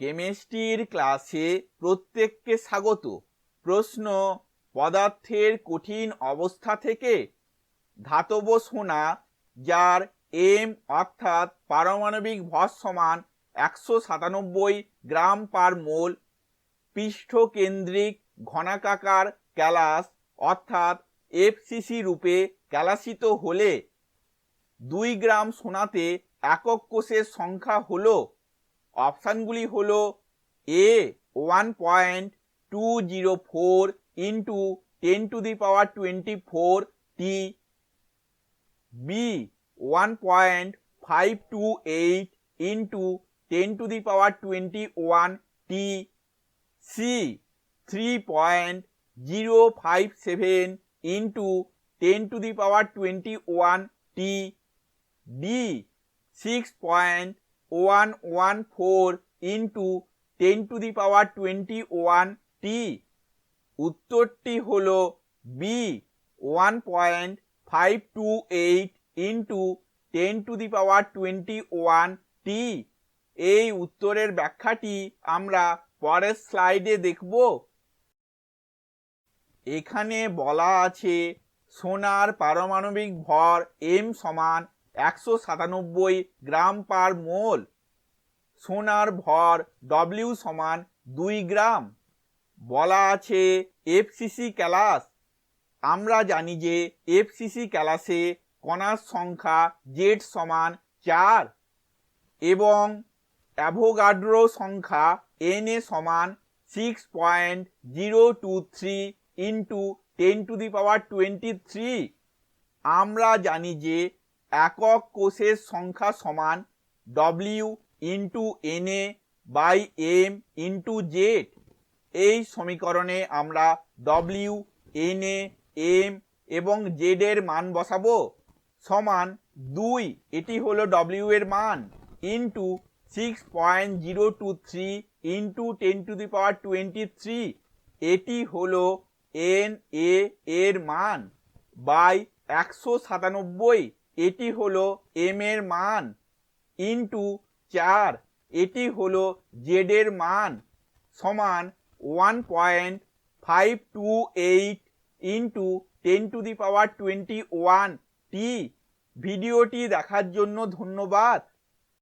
কেমিস্ট্রির ক্লাসে প্রত্যেককে স্বাগত। প্রশ্ন, পদার্থের কঠিন অবস্থা থেকে ধাতব সোনা, যার এম অর্থাৎ পারমাণবিক ভর সমান একশো সাতানব্বই গ্রাম পার মোল, পৃষ্ঠকেন্দ্রিক ঘনাকাকার ক্যালাস অর্থাৎ এফসিসি রূপে ক্যালাসিত হলে দুই গ্রাম সোনাতে একক কোষের সংখ্যা হলো অপশানগুলি হলো A one point two zero four into ten to the power twenty four T B one point five two eight into ten to the power twenty one T C three point zero five seven into ten to the power twenty one T D six point one one four into ten to the power twenty one টি উত্তরটি হল B one point five two eight into ten to the power twenty one টি এই উত্তরের ব্যাখ্যাটি আমরা পরের স্লাইডে দেখব। এখানে বলা আছে, সোনার পারমাণবিক ভর এম সমান একশো সাতানব্বই গ্রাম পার মোল। সোনার ভর ডব্লিউ সমান দুই গ্রাম। বলা আছে এফসিসি ক্যালাস। আমরা জানি যে এফসিসি ক্যালাসে কণার সংখ্যা জেড সমান চার এবং অ্যাভোগাড্রো সংখ্যা এন এ সমান six point zero two three into ten to the power twenty three আমরা জানি যে একক কোষের সংখ্যা সমান W into N A by M into Z এই সমীকরণে আমরা ডব্লিউ এন এ এম এবং জেড এর মান বসাবো। সমান দুই, এটি হলো ডব্লিউ এর মান into six point zero two three into ten to the power twenty three এটি হলো এন এ এর মান বাই একশো সাতানব্বই। এটি হলো এম এর মান ইন্টু চার। এটি হলো জেড এর মান সমান one point five two eight into ten to the power twenty one টি ভিডিওটি দেখার জন্য ধন্যবাদ।